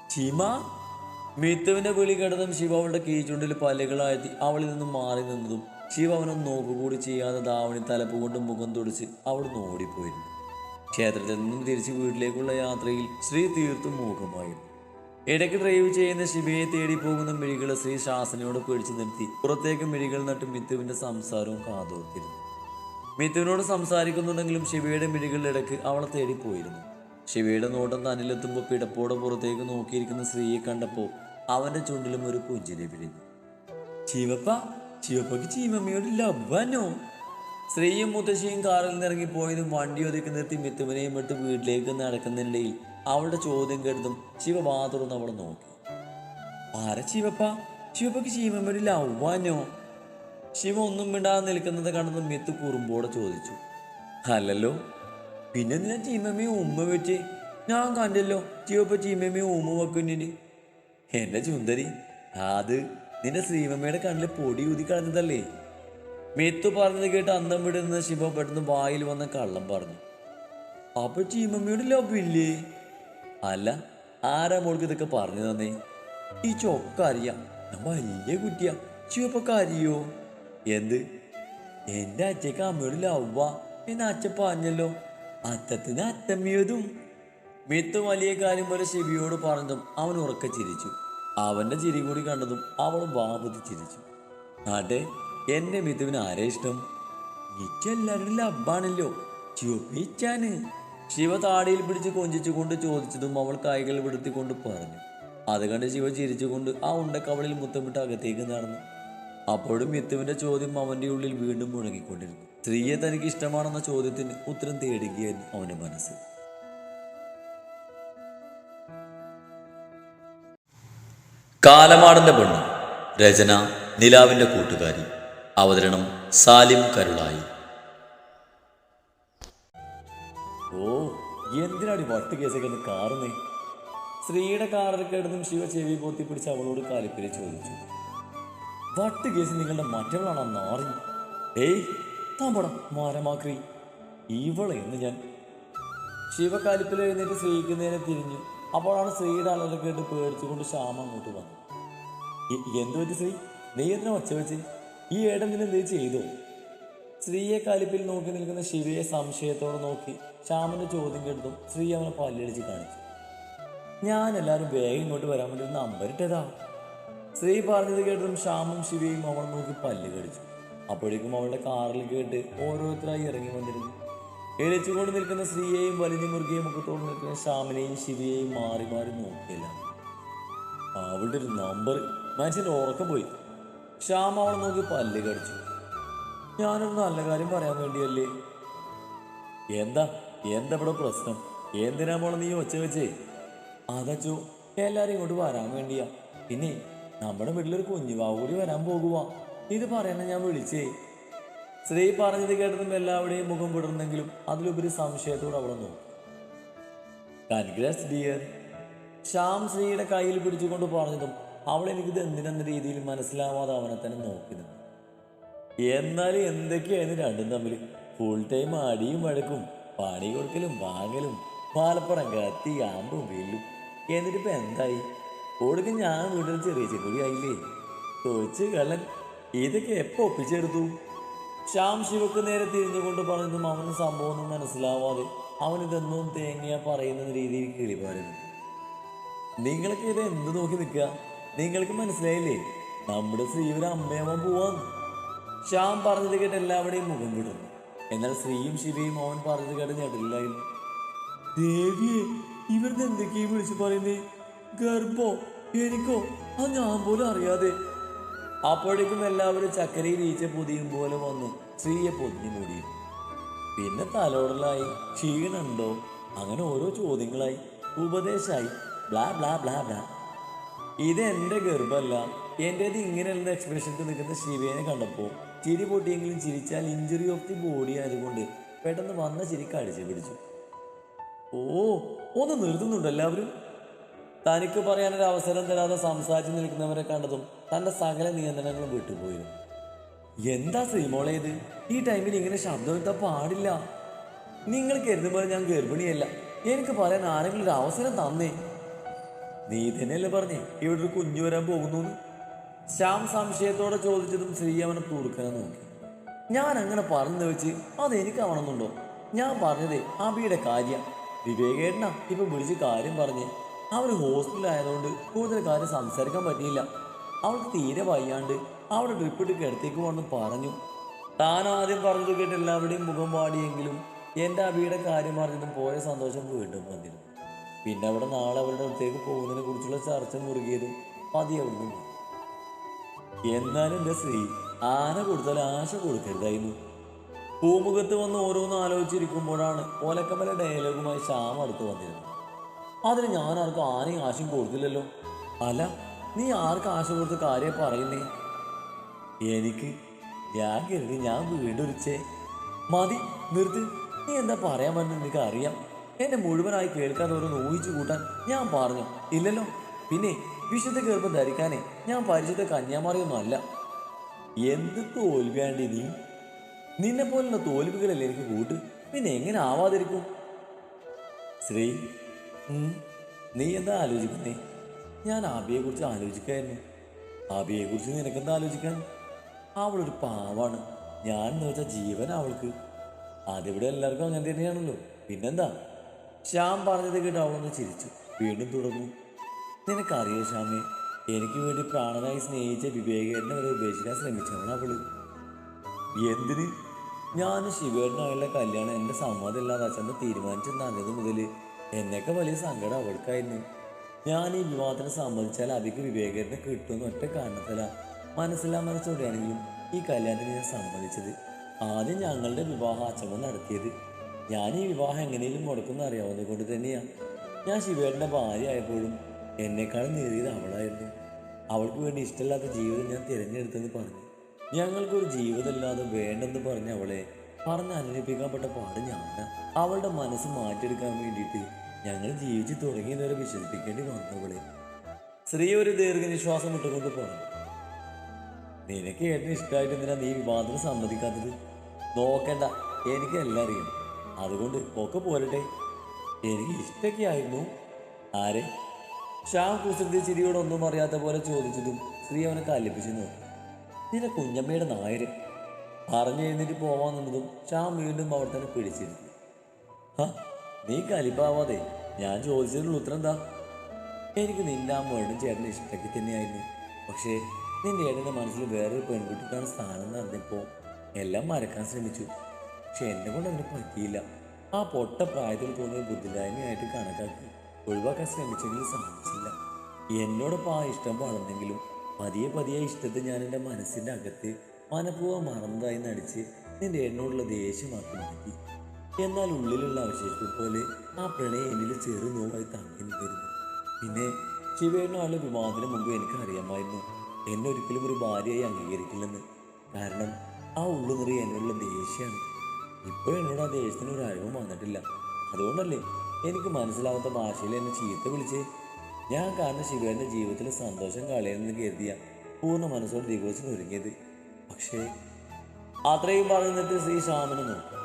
ചീമ മിത്തുവിന്റെ വിളി കേട്ടതും ശിവ അവളുടെ കീച്ചുണ്ടിൽ പല്ലുകളായെത്തി അവളിൽ നിന്നും മാറി നിന്നതും ശിവ അവനൊന്ന് നോക്കുകൂടി ചെയ്യാതെ ദാവണി തലപ്പ് കൊണ്ട് മുഖം തുടച്ച് അവിടുന്ന് ഓടിപ്പോയിരുന്നു ക്ഷേത്രത്തിൽ നിന്നും തിരിച്ച് വീട്ടിലേക്കുള്ള യാത്രയിൽ ശ്രീ തീർത്തും മൂകമായിരുന്നു. ഇടയ്ക്ക് ഡ്രൈവ് ചെയ്യുന്ന ശിവയെ തേടി പോകുന്ന മിഴികളെ ശ്രീ ശാസനയോട് പിടിച്ചു നിർത്തി. പുറത്തേക്ക് മിഴികൾ നട്ട് മിത്തുവിന്റെ സംസാരവും കാതോർത്തിരുന്നു. മിത്തുവിനോട് സംസാരിക്കുന്നുണ്ടെങ്കിലും ശിവയുടെ ഇടയ്ക്ക് അവളെ തേടിപ്പോയിരുന്നു ശിവയുടെ നോട്ടം തന്നിലെത്തുമ്പോൾ പിടപ്പോടെ പുറത്തേക്ക് നോക്കിയിരിക്കുന്ന സ്ത്രീയെ കണ്ടപ്പോൾ അവന്റെ ചുണ്ടിലും ഒരു പുഞ്ചിരി വിരിഞ്ഞു. ശിവപ്പ ശിവപ്പയ്ക്ക് ചീമമ്മയോട് ലവ്വാനോ സ്ത്രീയും മുത്തശ്ശിയും കാറിൽ നിന്ന് ഇറങ്ങിപ്പോയതും വണ്ടി ഒതുക്കി നിർത്തി മിത്തുവിനെയും വിട്ട് വീട്ടിലേക്ക് നടക്കുന്നതിനിടയിൽ അവളുടെ ചോദ്യം കേട്ടതും ശിവ വാതുറന്ന് അവളെ നോക്കി. ആരാ ശിവപ്പ? ശിവപ്പക്ക് ശിവമ്മയുടെ ലവ്വാനോ ശിവ ഒന്നും മിണ്ടാതെ നിൽക്കുന്നത് കണ്ടതും മിത്ത് കുറുമ്പോടെ ചോദിച്ചു. അല്ലല്ലോ പിന്നെ ഞാൻ ചീമമ്മയും ഉമ്മ വെച്ച് ഞാൻ കണ്ടല്ലോ ചീവപ്പ ചീമമ്മയും ഉമ്മ വെക്കുന്നിന്. എന്റെ ചുന്ദരി അത് നിന്റെ ശ്രീമമ്മയുടെ കണ്ണിൽ പൊടി ഊതി കളഞ്ഞതല്ലേ മിത്തു പറഞ്ഞത് കേട്ട് അന്തം വിടുന്ന ശിവ പെട്ടെന്ന് വായിൽ വന്ന കള്ളം പറഞ്ഞു. അപ്പൊ ചീമമ്മയുടെ ലവില്ലേ അല്ല ആരാ മോൾക്ക് ഇതൊക്കെ പറഞ്ഞു തന്നേ? ഈ ചൊക്ക അറിയാം വലിയ കുട്ടിയാ ചുവപ്പൊക്കെ അറിയോ എന്ത്? എന്റെ അച്ഛക്ക് അമ്മയോട് ലവ്വ എന്ന് അച്ഛൻ പറഞ്ഞല്ലോ അത്തത്തിന് അത്തമ്മിയതും മിത്ത് വലിയ കാര്യം പോലെ ശിവിയോട് പറഞ്ഞതും അവൻ ഉറക്കെ ചിരിച്ചു. അവന്റെ ചിരി കൂടി കണ്ടതും അവളും വാപതി ചിരിച്ചു. ആട്ടെ എന്റെ മിഥുവിന് ആരെ ഇഷ്ടം? ഇച്ചെല്ലാവരുടെ ലബ്ബാണല്ലോ. ചുവപ്പിച്ചാന് ശിവ താടിയിൽ പിടിച്ച് കൊഞ്ചിച്ചുകൊണ്ട് ചോദിച്ചതും അവൾ കൈകൾ വിടുത്തിക്കൊണ്ട് പറഞ്ഞു. അത് കണ്ട് ശിവ ചിരിച്ചുകൊണ്ട് ആ ഉണ്ടക്കവളിൽ മുത്തമിട്ട് അകത്തേക്ക് നടന്നു. അപ്പോഴും മിത്തുവിന്റെ ചോദ്യം അവന്റെ ഉള്ളിൽ വീണ്ടും മുഴങ്ങിക്കൊണ്ടിരുന്നു. സ്ത്രീയെ തനിക്ക് ഇഷ്ടമാണെന്ന ചോദ്യത്തിന് ഉത്തരം തേടുകയായിരുന്നു അവന്റെ മനസ്സ്. കാലമാടന്റെ പെണ്ണ് രചന നിലാവിന്റെ കൂട്ടുകാരി. അവതരണം സാലിം കരുളായി. ഓ എന്തിനാടി വട്ട് കേസൊക്കെ കാറുന്നേ? സ്ത്രീയുടെ കാറിൽ കിടന്നും ശിവ ചെവി പൊത്തി പിടിച്ച് അവളോട് കാലിപ്പിരി ചോദിച്ചു. വട്ട് കേസ് നിങ്ങളുടെ മറ്റവളാണോ നാറി? ഏയ് താമ്പടം മാരമാക്രി. ഇവളെ എന്ന് ഞാൻ. ശിവകാലിപ്പിൽ എഴുന്നേറ്റ് സ്ത്രീക്ക് തിരിഞ്ഞു. അപ്പോഴാണ് സ്ത്രീയുടെ അലറി കേട്ട് പേടിച്ചുകൊണ്ട് ശ്യാമ അങ്ങോട്ട് വന്നു. "എ- എന്ത് പറ്റി സ്ത്രീ? നീ എന്തിനാ ഒച്ച വെച്ച്? ഈ ഏടൻ നിന്നെ ചെയ്തു? സ്ത്രീയെ കലിപ്പിൽ നോക്കി നിൽക്കുന്ന ശിവയെ സംശയത്തോടെ നോക്കി ശ്യാമന്റെ ചോദ്യം കേട്ടതും സ്ത്രീ അവനെ പല്ലടിച്ച് കാണിച്ചു. ഞാൻ എല്ലാവരും വേഗം ഇങ്ങോട്ട് വരാൻ വേണ്ടി ഒരു നമ്പർ ഇട്ടതാ. സ്ത്രീ പറഞ്ഞത് കേട്ടതും ശ്യാമും ശിവയും അവൾ നോക്കി പല്ല് കടിച്ചു. അപ്പോഴേക്കും അവളുടെ കാറിൽ കേട്ട് ഓരോരുത്തരായി ഇറങ്ങി വന്നിരുന്നു. എളിച്ചുകൊണ്ട് നിൽക്കുന്ന സ്ത്രീയെയും വലിഞ്ഞു മുറുകയും മുഖത്തോട് നിൽക്കുന്ന ശ്യാമിനെയും ശിവയെയും മാറി മാറി നോക്കിയില്ല അവളുടെ ഒരു നമ്പർ മനുഷ്യന്റെ ഉറക്കം പോയി. ശ്യാം അവളെ നോക്കി പല്ല് കടിച്ചു. ഞാനൊരു നല്ല കാര്യം പറയാൻ വേണ്ടിയല്ലേ? എന്താ? എന്താ ഇവിടെ പ്രശ്നം? എന്തിനാ മോളെ നീ ഒച്ച വെച്ചേ? അതച്ചു എല്ലാരും ഇങ്ങോട്ട് വരാൻ വേണ്ടിയാ. പിന്നെ നമ്മുടെ വീട്ടിലൊരു കുഞ്ഞുവാവ് കൂടി വരാൻ പോകുവാ. ഇത് പറയാനാ ഞാൻ വിളിച്ചേ. സ്ത്രീ പറഞ്ഞത് കേട്ടതും എല്ലാവരുടെയും മുഖം വിടർന്നെങ്കിലും അതിലുപരി സംശയത്തോടെ അവളെ നോക്കി. ഡിയർ ശ്യാം ശ്രീയുടെ കയ്യിൽ പിടിച്ചുകൊണ്ട് പറഞ്ഞതും അവൾ എനിക്കിത് എന്തിനെന്ന രീതിയിൽ മനസ്സിലാവാതെ അവനെ തന്നെ നോക്കി നിന്നു എന്നാലും എന്തൊക്കെയാണ് രണ്ടും തമ്മിൽ? ഫുൾ ടൈം അടിയും വഴക്കും പണി കൊടുക്കലും വാങ്ങലും പാലപ്പുറം കത്തി ആമ്പും വെല്ലും. എന്നിട്ട് ഇപ്പൊ എന്തായി? കൊടുക്കും ഞാൻ വീട്ടിൽ ചെറിയ ചെറുപടി ആയില്ലേ? കൊച്ചു കള്ളൻ ഇതൊക്കെ എപ്പോ ഒപ്പിച്ചെടുത്തു? ശ്യാം ശിവക്ക് നേരെ തിരിഞ്ഞുകൊണ്ട് പറഞ്ഞതും അവന് സംഭവമൊന്നും മനസ്സിലാവാതെ അവൻ തേങ്ങയ പറയുന്ന രീതിയിൽ കിളിപാടുന്നു നിങ്ങളൊക്കെ ഇത് എന്ത് നോക്കി നിൽക്കുക? നിങ്ങൾക്ക് മനസ്സിലായില്ലേ? നമ്മുടെ ശ്രീയുടെ അമ്മയമ്മ പോവാന്ന് ശ്യാം പറഞ്ഞത് കേട്ട് എല്ലാവരുടെയും മുഖം വിടുന്നു എന്നാൽ ശ്രീയും ശിവയും അവൻ പറഞ്ഞത് കേട്ട് ഞെട്ടില്ലായിരുന്നു. ദേവിയെ ഇവരുടെ എന്തൊക്കെയാ വിളിച്ചു പറയുന്നേ? ഗർഭോ എനിക്കോ? അത് ഞാൻ പോലും അറിയാതെ. അപ്പോഴേക്കും എല്ലാവരും ചക്കരയിൽ ഈച്ച പൊതിയും പോലെ വന്ന്. ശ്രീയെ പൊതിഞ്ഞു മൂടി. പിന്നെ തലോടലായി. ക്ഷീണുണ്ടോ അങ്ങനെ ഓരോ ചോദ്യങ്ങളായി. ഉപദേശമായി ബ്ലാ ബ്ലാ ബ്ലാ ബ്ലാ. ഇത് എന്റെ ഗർഭമല്ല. എന്റേത് ഇങ്ങനെയുള്ള എക്സ്പ്രഷൻസ് നിൽക്കുന്ന ശിവേനെ കണ്ടപ്പോൾ ചിരി പൊട്ടിയെങ്കിലും ചിരിച്ചാൽ ഇഞ്ചുറി ഓഫ് ദി ബോഡി ആയതുകൊണ്ട് പെട്ടെന്ന് വന്ന ചിരി കടിച്ചു പിടിച്ചു. ഓ ഒന്ന് നിർത്തുന്നുണ്ട് എല്ലാവരും. തനിക്ക് പറയാനൊരു അവസരം തരാതെ സംസാരിച്ച് നിൽക്കുന്നവരെ കണ്ടതും തന്റെ സകല നിയന്ത്രണങ്ങളും വിട്ടുപോയി. എന്താ ശ്രീമോളെ ഇത്? ഈ ടൈമിൽ ഇങ്ങനെ ശബ്ദം എത്താൻ പാടില്ല. നിങ്ങൾ കരുതുമ്പോൾ ഞാൻ ഗർഭിണിയല്ല. എനിക്ക് പറയാൻ ആരെങ്കിലും ഒരു അവസരം തന്നേ. നീ തന്നെയല്ലേ പറഞ്ഞേ? ഇവിടെ ഒരു കുഞ്ഞു വരാൻ പോകുന്നു ശ്യാം സംശയത്തോടെ ചോദിച്ചതും ശ്രീ അവനെ തൂർക്കാനെ നോക്കി. ഞാൻ അങ്ങനെ പറഞ്ഞു വെച്ച് അതെനിക്കാവണമെന്നുണ്ടോ ഞാൻ പറഞ്ഞതേ അബിയുടെ കാര്യം. വിവേകേട്ടനാ ഇപ്പൊ വിളിച്ച് കാര്യം പറഞ്ഞ്. അവർ ഹോസ്പിറ്റലായതുകൊണ്ട് കൂടുതൽ കാര്യം സംസാരിക്കാൻ പറ്റിയില്ല. അവൾക്ക് തീരെ വയ്യാണ്ട് അവിടെ ട്രിപ്പ് ഇട്ട് കിടത്തേക്ക് വന്ന് പറഞ്ഞു. താൻ ആദ്യം പറഞ്ഞത് കേട്ട് എല്ലാവരുടെയും മുഖം പാടിയെങ്കിലും എന്റെ അബിയുടെ കാര്യം പറഞ്ഞതും പോയ സന്തോഷം വീണ്ടും വന്നിരുന്നു. പിന്നെ അവിടെ നാളെ അവളുടെ അടുത്തേക്ക് പോകുന്നതിനെ കുറിച്ചുള്ള ചർച്ച മുറുകിയതും മതിയാവുന്നില്ല എന്നാലും എന്റെ സ്ത്രീ ആന കൊടുത്താൽ ആശ കൊടുക്കരുതായിരുന്നു. പൂമുഖത്ത് വന്ന് ഓരോന്ന് ആലോചിച്ചിരിക്കുമ്പോഴാണ് ഓലക്കമല ഡയലോഗുമായി ശ്യാം അടുത്ത് വന്നിരുന്നത്. അതിന് ഞാൻ ആർക്കും ആനയും ആശയും കൊടുത്തില്ലല്ലോ. അല്ല നീ ആർക്ക് ആശ കൊടുത്ത് കാര്യം പറയുന്നേ? എനിക്ക് ഞാൻ കരുതി ഞാൻ വീണ്ടൊരിച്ചേ. മതി നിർത്ത്. നീ എന്താ പറയാൻ പറ്റുന്നത് എനിക്ക് അറിയാം എന്നെ മുഴുവനായി കേൾക്കാൻ ഓരോന്ന് ഊഹിച്ചു കൂട്ടാൻ ഞാൻ പറഞ്ഞു. ഇല്ലല്ലോ. പിന്നെ വിശുദ്ധ ഗർഭം ധരിക്കാനേ ഞാൻ പരിശുദ്ധ കന്യാമാറിയൊന്നും അല്ല. എന്ത് തോൽവിയാണ്ടി നീ? നിന്നെ പോലുള്ള തോൽവികളല്ലേ എനിക്ക് കൂട്ട്? പിന്നെ എങ്ങനെ ആവാതിരിക്കും? ശ്രീ നീ എന്താ ആലോചിക്കുന്നേ? ഞാൻ ആബിയെ കുറിച്ച് ആലോചിക്കായിരുന്നു. ആബിയെ കുറിച്ച് നിനക്കെന്താ ആലോചിക്കാൻ? അവളൊരു പാവാണ്. ഞാൻ എന്ന് വെച്ചാൽ ജീവൻ അവൾക്ക്. അതിവിടെ എല്ലാവർക്കും അങ്ങനെ തന്നെയാണല്ലോ. പിന്നെന്താ? ശ്യാം പറഞ്ഞത് കേട്ട് ചിരിച്ചു. വീണ്ടും തുടർന്നു. നിനക്കറിയോ ശ്യാമേ എനിക്ക് വേണ്ടി പ്രാണനായി സ്നേഹിച്ച വിവേകേട്ടനെ വരെ ഉപേക്ഷിക്കാൻ ശ്രമിച്ചവളാണ് അവൾ. എന്തിന്? ഞാൻ ശിവേട്ടനായുള്ള കല്യാണം എന്റെ സമ്മതമില്ലാതെ അച്ഛന്റെ തീരുമാനിച്ചെന്നത് മുതൽ എന്നൊക്കെ വലിയ സങ്കടം അവൾക്കായിരുന്നു. ഞാൻ ഈ വിവാഹത്തിന് സമ്മതിച്ചാൽ അധികം വിവേകേട്ടനെ കിട്ടുമെന്ന് ഒറ്റ കാരണത്തില മനസ്സിലാ മനസ്സോടെയാണെങ്കിലും ഈ കല്യാണത്തിന് ഞാൻ സമ്മതിച്ചത്. ആദ്യം ഞങ്ങളുടെ വിവാഹം അച്ഛമ്മ നടത്തിയത്. ഞാൻ ഈ വിവാഹം എങ്ങനെയും മുടക്കുന്ന അറിയാവുന്നത് കൊണ്ട് തന്നെയാണ് ഞാൻ ശിവേട്ടന്റെ ഭാര്യ ആയപ്പോഴും എന്നെക്കാളും നേടിയത് അവളായിരുന്നു. അവൾക്ക് വേണ്ടി ഇഷ്ടമില്ലാത്ത ജീവിതം ഞാൻ തിരഞ്ഞെടുത്തെന്ന് പറഞ്ഞു. ഞങ്ങൾക്കൊരു ജീവിതമില്ലാതെ വേണ്ടെന്ന് പറഞ്ഞ അവളെ പറഞ്ഞ് അനുഭവിക്കപ്പെട്ട പാട് ഞാനാ. അവളുടെ മനസ്സ് മാറ്റിയെടുക്കാൻ വേണ്ടിയിട്ട് ഞങ്ങൾ ജീവിച്ചു തുടങ്ങിയതുവരെ വിശ്വസിപ്പിക്കേണ്ടി വന്നവളെ സ്ത്രീ ഒരു ദീർഘനിശ്വാസം ഇട്ടുകൊണ്ട് പറഞ്ഞു. നിനക്ക് ഏറ്റവും ഇഷ്ടമായിട്ട് എന്തിനാ നീ വിവാദത്തിന് സമ്മതിക്കാത്തത്? നോക്കണ്ട. എനിക്കെല്ലാം അറിയണം അറിയാം. അതുകൊണ്ട് ഒക്കെ പോരട്ടെ. എനിക്ക് ഇഷ്ടമൊക്കെ ആയിരുന്നു ആരെ? ഷാം കുസൃതി ചിരിയോട് ഒന്നും അറിയാത്ത പോലെ ചോദിച്ചതും സ്ത്രീ അവനെ കല്ലിപ്പിച്ചു നോക്കി. നിന്റെ കുഞ്ഞമ്മയുടെ നായര്. പറഞ്ഞു എഴുന്നേറ്റ് പോവാൻ നിന്നതും ഷാം വീണ്ടും അവിടെ തന്നെ പിടിച്ചിരുന്നു. ഹ നീ കലിപ്പാവാതെ. ഞാൻ ചോദിച്ചതിനുള്ള ഉത്തരം എന്താ? എനിക്ക് നിന്റെ ആ മോളും ചേട്ടന്റെ ഇഷ്ടമൊക്കെ തന്നെയായിരുന്നു. പക്ഷേ നിന്റെ ഏട്ടന്റെ മനസ്സിൽ വേറൊരു പെൺകുട്ടിക്കാണ് സ്ഥാനം എന്ന് എല്ലാം മറക്കാൻ ശ്രമിച്ചു. പക്ഷെ എന്നെ കൊണ്ട് അതിന് പറ്റിയില്ല. ആ പൊട്ട പ്രായത്തിൽ തോന്നിയ ബുദ്ധിയില്ലായ്മയായിട്ട് കണക്കാക്കി ഒഴിവാക്കാൻ ശ്രമിച്ചെങ്കിലും സാധിച്ചില്ല എന്നോടൊപ്പം ആ ഇഷ്ടം വളർന്നെങ്കിലും പതിയെ പതിയെ ഇഷ്ടത്തെ ഞാൻ എന്റെ മനസ്സിന്റെ അകത്ത് മനപൂർവം മറന്നതായി നടിച്ച് നിന്റെ എന്നോടുള്ള ദേഷ്യമാക്കി മാറ്റി. എന്നാൽ ഉള്ളിലുള്ള അവശേഷിപ്പ് പോലെ ആ പ്രണയം എന്നിൽ ചെറു നോവായി തങ്ങി നിന്നിരുന്നു. പിന്നെ ശിവേണ്ണാളുടെ വിവാഹത്തിന് മുമ്പ് എനിക്ക് അറിയാമായിരുന്നു എന്നെ ഒരിക്കലും ഒരു ഭാര്യയായി അംഗീകരിക്കില്ലെന്ന്. കാരണം ആ ഉള്ളു നിറയെ എന്നോടുള്ള ദേഷ്യമാണ്. ഇപ്പോൾ എന്നോട് ആ ദേഷ്യത്തിന് ഒരു അറിവും വന്നിട്ടില്ല. അതുകൊണ്ടല്ലേ എനിക്ക് മനസ്സിലാവാത്ത ഭാഷയിൽ എന്നെ ചീത്ത വിളിച്ച്. ഞാൻ കാരണം ശിവന്റെ ജീവിതത്തിൽ സന്തോഷം കളയണമെന്ന് കരുതിയ പൂർണ മനസ്സോട് ദിവസം ഒരുങ്ങിയത് പക്ഷേ അത്രയും പറഞ്ഞിട്ട് ശ്രീ ശ്യാമനെ നോക്കി.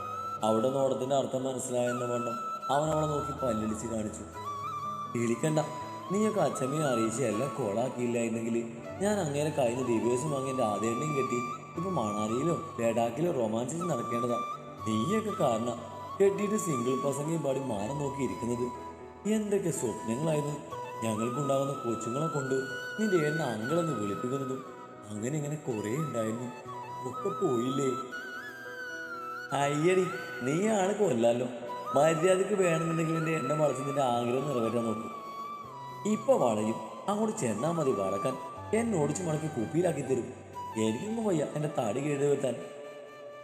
അവിടെ നോടത്തിന്റെ അർത്ഥം മനസ്സിലായെന്ന വണ്ണം അവൻ അവളെ നോക്കി പല്ലടിച്ച് കാണിച്ചു. പേടിക്കണ്ട നീയൊക്കെ അച്ഛമ്മയെ അറിയിച്ച് എല്ലാം കോളാക്കിയില്ലായിരുന്നെങ്കിൽ ഞാൻ അങ്ങനെ കഴിഞ്ഞ ദിവസം വാങ്ങി എന്റെ ആദ്യം കെട്ടി ഇപ്പൊ മണാലിയിലോ ലഡാക്കിലോ റൊമാൻസിച്ച് നടക്കേണ്ടതാ. നീയൊക്കെ കാരണം കെട്ടിയിട്ട് സിംഗിൾ പ്രസംഗം പാടി മാറി നോക്കി ഇരിക്കുന്നത്. എന്തൊക്കെ സ്വപ്നങ്ങളായിരുന്നു. ഞങ്ങൾക്കുണ്ടാകുന്ന കൊച്ചുങ്ങളെ കൊണ്ട് നിന്റെ എണ്ണ അങ്ങളെന്ന് വിളിപ്പിക്കുന്നതും അങ്ങനെ ഇങ്ങനെ കുറേ ഉണ്ടായിരുന്നു. ഒക്കെ പോയില്ലേ? അയ്യടി നീയാണ് കൊല്ലാലോ. മര്യാദയ്ക്ക് വേണമെന്നുണ്ടെങ്കിൽ എന്റെ എണ്ണ വളച്ച് നിന്റെ ആഗ്രഹം നിറവേറ്റാൻ നോക്കും. ഇപ്പൊ വളയും അങ്ങോട്ട് ചെന്നാൽ മതി വളക്കാൻ എന്നെ ഓടിച്ച് മടക്കി കുപ്പിയിലാക്കി തരും. എനിക്കൊന്നും വയ്യ എന്റെ തടി കേട് വരുത്താൻ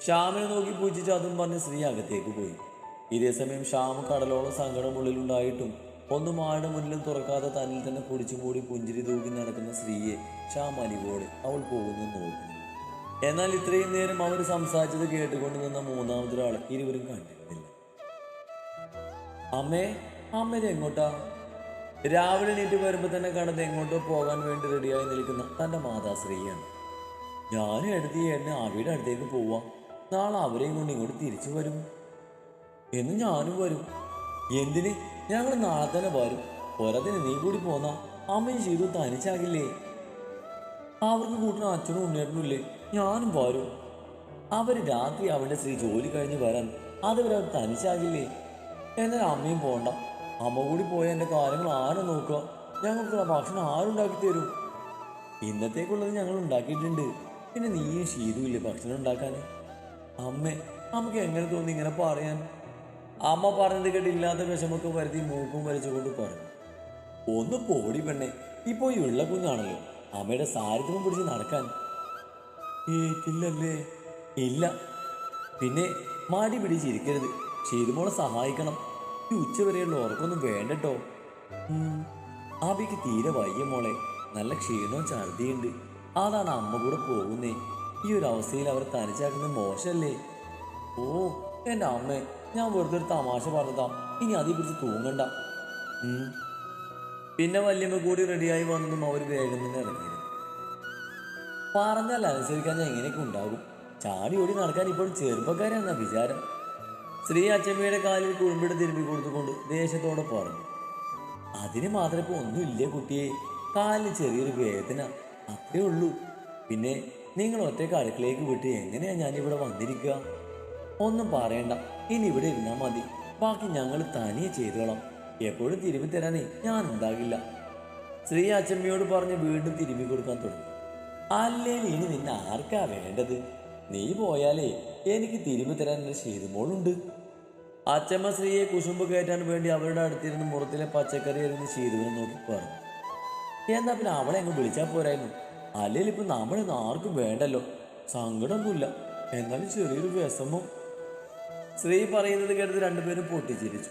ശ്യാമിനെ നോക്കി പൂജിച്ച് അതും പറഞ്ഞ് സ്ത്രീ അകത്തേക്ക് പോയി. ഇതേ സമയം ശ്യാമ കടലോളം സങ്കടം ഉള്ളിലുണ്ടായിട്ടും ഒന്നും ആരുടെ മുന്നിലും തുറക്കാതെ തന്നിൽ തന്നെ കുടിച്ചു മൂടി പുഞ്ചിരി തൂക്കി നടക്കുന്ന സ്ത്രീയെ ശ്യാം അലിവോടെ അവൾ പോകുന്നു നോക്കുന്നു എന്നാൽ ഇത്രയും നേരം അവർ സംസാരിച്ചത് കേട്ടുകൊണ്ട് നിന്ന മൂന്നാമതൊരാൾ ഇരുവരും കണ്ടിരുന്നില്ല. അമ്മേ അമ്മേ എങ്ങോട്ടാ? രാവിലെ നീറ്റ് വരുമ്പോൾ തന്നെ കണ്ടത് എങ്ങോട്ടോ പോകാൻ വേണ്ടി റെഡിയായി നിൽക്കുന്ന തന്റെ മാതാശ്രീയാണ് ഞാനും എടുത്ത് എന്നെ അവയുടെ അടുത്തേക്ക് പോവാം. നാളെ അവരെയും കൊണ്ട് ഇങ്ങോട്ട് തിരിച്ചു വരും. എന്ന് ഞാനും വരും. എന്തിന്? ഞങ്ങൾ നാളെ തന്നെ വരും. ഒരതിന് നീ കൂടി പോന്നാ. അമ്മയും ചെയ്തു തനിച്ചാകില്ലേ? അവർക്ക് കൂട്ടുന്ന അച്ഛനും ഉണ്ണേട്ടനും ഇല്ലേ? ഞാനും വരും. അവർ രാത്രി അവന്റെ സ്ത്രീ ജോലി കഴിഞ്ഞ് വരാൻ അതുവരെ അവർ തനിച്ചാകില്ലേ? എന്നാൽ അമ്മയും പോണ്ട. അമ്മ കൂടി പോയ എന്റെ കാര്യങ്ങൾ ആരും നോക്കുക? ഞങ്ങൾക്ക് ഭക്ഷണം ആരുണ്ടാക്കി തരും? ഇന്നത്തേക്കുള്ളത് ഞങ്ങൾ ഉണ്ടാക്കിയിട്ടുണ്ട്. പിന്നെ നീയും ശീതുമില്ലേ ഭക്ഷണം ഉണ്ടാക്കാൻ? അമ്മേ നമുക്ക് എങ്ങനെ തോന്നി ഇങ്ങനെ പറയാൻ? അമ്മ പറഞ്ഞത് കേട്ട് ഇല്ലാത്ത വിഷമൊക്കെ വരുത്തി മൂക്കും വരച്ചുകൊണ്ട് പറഞ്ഞു. ഒന്ന് പോടി പെണ്ണെ ഇപ്പൊ ഈ ഉള്ള കുഞ്ഞാണല്ലോ. അമ്മയുടെ സാരിത്വം പിടിച്ച് നടക്കാൻ. ഏറ്റില്ലല്ലേ? ഇല്ല. പിന്നെ മാടി പിടിച്ചിരിക്കരുത്. ഷീതുമോളെ സഹായിക്കണം. ഈ ഉച്ചവരെയുള്ള ഉറക്കൊന്നും വേണ്ടട്ടോ. ആബിക്ക് തീരെ വയ്യ മോളെ. നല്ല ക്ഷീണവും ഛർദിയുണ്ട്. അതാണ് അമ്മ കൂടെ പോകുന്നേ. ഈ ഒരു അവസ്ഥയിൽ അവർ തനിച്ചാക്കുന്നത് മോശമല്ലേ? ഓ എന്റെ അമ്മ ഞാൻ വെറുതെ ഒരു തമാശ പറഞ്ഞതാ. ഇനി അതേക്കുറിച്ച് തൂങ്ങണ്ട. പിന്നെ വല്യമ്മ കൂടി റെഡിയായി വന്നതും അവർ വേഗം തന്നെ ഇറങ്ങിയിരുന്നു പറഞ്ഞാൽ അനുസരിക്കാൻ ഞാൻ എങ്ങനെയൊക്കെ ഉണ്ടാകും. ചാടി ഓടി നടക്കാൻ ഇപ്പോൾ ചെറുപ്പക്കാരാണെന്ന വിചാരം. സ്ത്രീ അച്ചമ്മയുടെ കാലിൽ കുറുമ്പിട് തിരുമ്പി കൊടുത്തുകൊണ്ട് ദേഷ്യത്തോടെ പറഞ്ഞു. അതിന് മാത്രം ഇപ്പൊ ഒന്നുമില്ല കുട്ടിയെ? കാലിന് ചെറിയൊരു വേദന. അത്രേ ഉള്ളൂ. പിന്നെ നിങ്ങൾ ഒറ്റയ്ക്ക് അടുക്കളയിലേക്ക് വിട്ട് എങ്ങനെയാ ഇവിടെ വന്നിരിക്കുക? ഒന്നും പറയണ്ട. ഇനി ഇവിടെ ഇരുന്നാൽ മതി. ബാക്കി ഞങ്ങൾ തനിയെ ചെയ്തോളാം. എപ്പോഴും തിരുമ്പി തരാനേ ഞാൻ ഉണ്ടാകില്ല. ശ്രീ അച്ചമ്മയോട് പറഞ്ഞ് വീണ്ടും തിരുമ്പി കൊടുക്കാൻ തുടങ്ങി. അല്ലേ ഇനി നിന്നെ ആർക്കാ വേണ്ടത്? നീ പോയാലേ എനിക്ക് തിരുമ്പി തരാൻ ഒരു ശീതുമോളുണ്ട്. അച്ചമ്മ സ്ത്രീയെ കുശുമ്പ് കയറ്റാൻ വേണ്ടി അവരുടെ അടുത്തിരുന്ന് മുറത്തിലെ പച്ചക്കറി എറിഞ്ഞ് ശീതുവിനെ നോക്കി പറഞ്ഞു. എന്നാ പിന്നെ അവളെ അങ്ങ് വിളിച്ചാൽ പോരായിരുന്നു. അല്ലെങ്കിൽ ഇപ്പൊ നമ്മളിന്ന് ആർക്കും വേണ്ടല്ലോ. സങ്കടമൊന്നുമില്ല. എന്നാലും ചെറിയൊരു വിഷമം. സ്ത്രീ പറയുന്നത് കേട്ടത് രണ്ടുപേരും പൊട്ടിച്ചിരിച്ചു.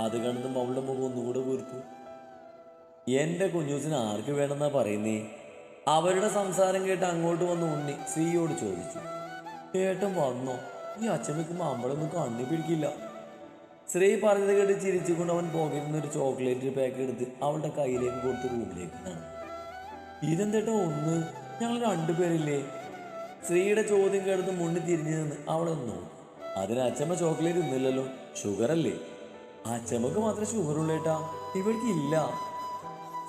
അത് കണ്ടതും അവളുടെ മുഖം ഒന്നുകൂടെ വീർത്തു. എന്റെ കുഞ്ഞൂസിന് ആർക്ക് വേണമെന്നാ പറയുന്നേ? അവരുടെ സംസാരം കേട്ട് അങ്ങോട്ട് വന്ന് ഉണ്ണി ശ്രീയോട് ചോദിച്ചു. ഏട്ടൻ വന്നോ? ഈ അച്ഛമ്മയ്ക്ക് മാമ്പളൊന്നും കണ്ണി പിടിക്കില്ല. ശ്രീ പറഞ്ഞത് കേട്ട് ചിരിച്ചുകൊണ്ട് അവൻ പോകുന്ന ഒരു ചോക്ലേറ്റ് പാക്ക് എടുത്ത് അവളുടെ കയ്യിലേക്ക് കൊടുത്ത് റൂമിലേക്ക് നടന്നു ഇതെന്തേട്ടോ ഒന്ന്? ഞങ്ങൾ രണ്ടുപേരില്ലേ? സ്ത്രീയുടെ ചോദ്യം കേട്ടത് മുന്നിൽ തിരിഞ്ഞു നിന്ന് അവളെ നോക്കി അതിന് അച്ഛമ്മ ചോക്ലേറ്റ് ഇന്നില്ലല്ലോ. ഷുഗർ അല്ലേ അച്ഛമ്മക്ക് മാത്രമേ ഷുഗർ ഉള്ളേട്ടാ ഇവൾക്ക് ഇല്ല.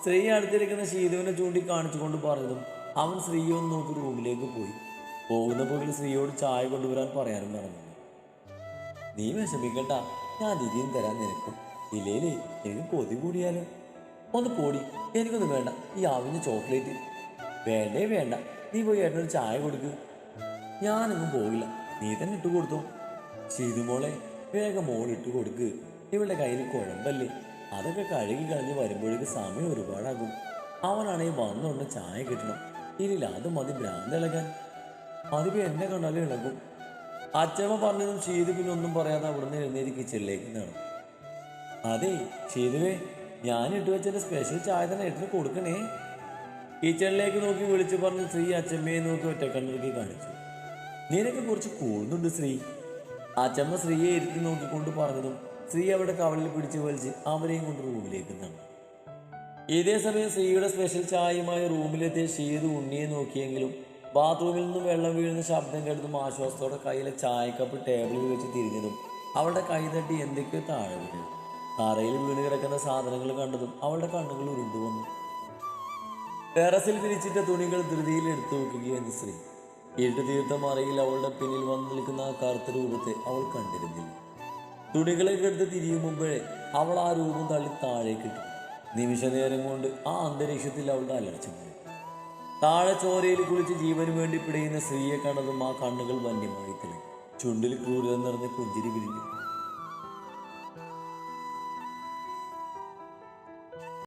സ്ത്രീ അടുത്തിരിക്കുന്ന ശീതുവിനെ ചൂണ്ടി കാണിച്ചുകൊണ്ട് പറഞ്ഞതും അവൻ സ്ത്രീയെ ഒന്ന് നോക്കി റൂമിലേക്ക് പോയി. പോകുന്ന പോകിൽ സ്ത്രീയോട് ചായ കൊണ്ടുവരാൻ പറയാനും പറഞ്ഞു നീ വിഷമിക്കണ്ട. ഞാൻ അതിഥിയും തരാൻ നിനക്കും. ഇല്ലേലേ എനിക്ക് കൊതി കൂടിയാലോ? ഒന്ന് പോടി എനിക്കൊന്നും വേണ്ട. ഈ ആവിഞ്ഞ ചോക്ലേറ്റ്. വേണ്ടേ വേണ്ട. നീ പോയി ഏട്ടനൊരു ചായ കൊടുക്ക്. ഞാനൊന്നും പോകില്ല നീ തന്നെ ഇട്ട് കൊടുത്തോ. മോളെ വേഗം മോൾ ഇട്ട് കൊടുക്ക്. ഇവളുടെ കയ്യിൽ കുഴമ്പല്ലേ? അതൊക്കെ കഴുകി കളഞ്ഞ് വരുമ്പോഴേക്ക് സമയം ഒരുപാടാകും. അവനാണെങ്കിൽ വന്നുകൊണ്ട് ചായ കിട്ടണം. ഇല്ല അത് മതി. ഭ്രാന്ത് ഇളകാൻ. അതിപ്പോ എന്നെ കണ്ടാലും ഇളകും. അച്ഛമ്മ പറഞ്ഞതും ചെയ്തു പിന്നെ ഒന്നും പറയാതെ അവിടുന്ന് എഴുന്നേറ്റ് കിച്ചണിലേക്ക് നടന്നു. അതെ ഷീതുവേ ഞാൻ ഇട്ട് വെച്ചതിന്റെ സ്പെഷ്യൽ ചായ തന്നെ ഏട്ടന് കൊടുക്കണേ. കിച്ചണിലേക്ക് നോക്കി വിളിച്ചു പറഞ്ഞ് ശ്രീ അച്ഛമ്മയെ നോക്കി ഒറ്റക്കണ്ണിലേക്ക് കാണിച്ചു. നിനക്ക് കുറച്ച് കൂടുന്നുണ്ട് ശ്രീ. അച്ചമ്മ ശ്രീയെ ഇരുത്തി നോക്കിക്കൊണ്ട് പറഞ്ഞതും ശ്രീ അവിടെ കവളിൽ പിടിച്ച് വലിച്ച് അവരെയും കൊണ്ട് റൂമിലേക്ക് നടന്നു ഇതേ സമയം സ്ത്രീയുടെ സ്പെഷ്യൽ ചായയുമായി റൂമിലെത്തിയ ഷീത് ഉണ്ണിയെ നോക്കിയെങ്കിലും ബാത്റൂമിൽ നിന്നും വെള്ളം വീഴുന്ന ശബ്ദം കേട്ടതും ആശ്വാസത്തോടെ കയ്യിലെ ചായക്കപ്പ് ടേബിളിൽ വെച്ച് തിരിഞ്ഞതും അവളുടെ കൈ തട്ടി എന്തൊക്കെയോ താഴെ വീണു. തറയിൽ വീണ് കിടക്കുന്ന സാധനങ്ങൾ കണ്ടതും അവളുടെ കണ്ണുകൾ ഉരുണ്ടു വന്നു. ടെറസിൽ വിരിച്ചിട്ട തുണികൾ ധൃതിയിൽ എടുത്തു വെക്കുകയെന്ന് സ്ത്രീ ഇരുട്ട് തീർത്ത മറയിൽ അവളുടെ പിന്നിൽ വന്നു നിൽക്കുന്ന ആ കറുത്ത രൂപത്തെ അവൾ കണ്ടിരുന്നില്ല. തുണികളെ എടുത്ത് തിരിയും മുമ്പേ അവൾ ആ രൂപം തള്ളി താഴേക്കിട്ടു നിമിഷ നേരം കൊണ്ട് ആ അന്തരീക്ഷത്തിൽ അവളുടെ അലർച്ച താഴെ ചോരയിൽ കുളിച്ച് ജീവന് വേണ്ടി പിടയുന്ന സ്ത്രീയെ കണ്ടതും ആ കണ്ണുകൾ വന്യമായി തെളിഞ്ഞു ചുണ്ടിൽ ക്രൂരത നിറഞ്ഞ പുഞ്ചിരി വിരിഞ്ഞു.